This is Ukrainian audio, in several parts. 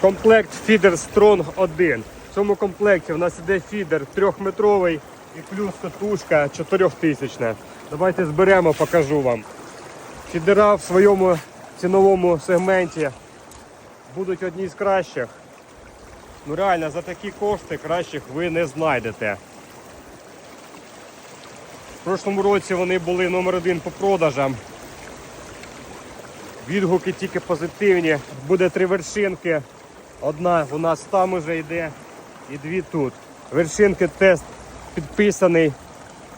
Комплект фідер Strong 1. В цьому комплекті у нас іде фідер 3-метровий і плюс катушка 4000. Давайте зберемо, покажу вам. Фідера в своєму ціновому сегменті будуть одні з кращих. Ну реально, за такі кошти кращих ви не знайдете. В прошлому році вони були номер один по продажам. Відгуки тільки позитивні. Буде три вершинки. Одна у нас там уже йде і дві тут. Вершинки тест підписаний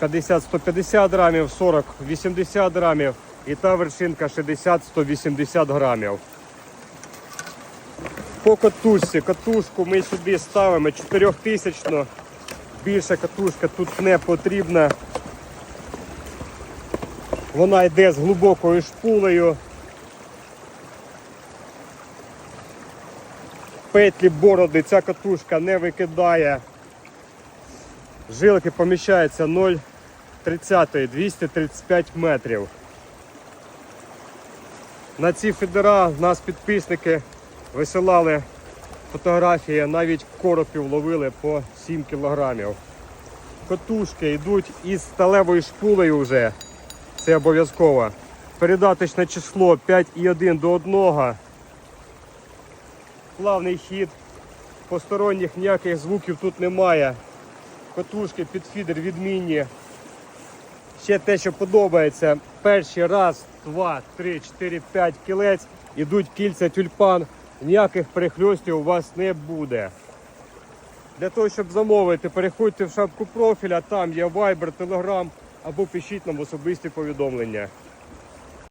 50-150 грамів, 40-80 грамів і та вершинка 60-180 грамів. По катушці. Катушку ми сюди ставимо 4000. Більша катушка тут не потрібна. Вона йде з глибокою шпулею. Петлі бороди ця катушка не викидає. Жилки поміщаються 0,30 235 метрів. На ці федера нас підписники висилали фотографії, навіть коропів ловили по 7 кілограмів. Катушки йдуть із сталевою шпулею вже. Це обов'язково. Передаточне число 5,1 до 1. Плавний хід. Посторонніх ніяких звуків тут немає. Катушки під фідер відмінні. Ще те, що подобається, перший раз, два, три, чотири, п'ять кілець, ідуть кільця тюльпан, ніяких перехльостів у вас не буде. Для того, щоб замовити, переходьте в шапку профіля, там є Viber, Telegram або пишіть нам особисті повідомлення.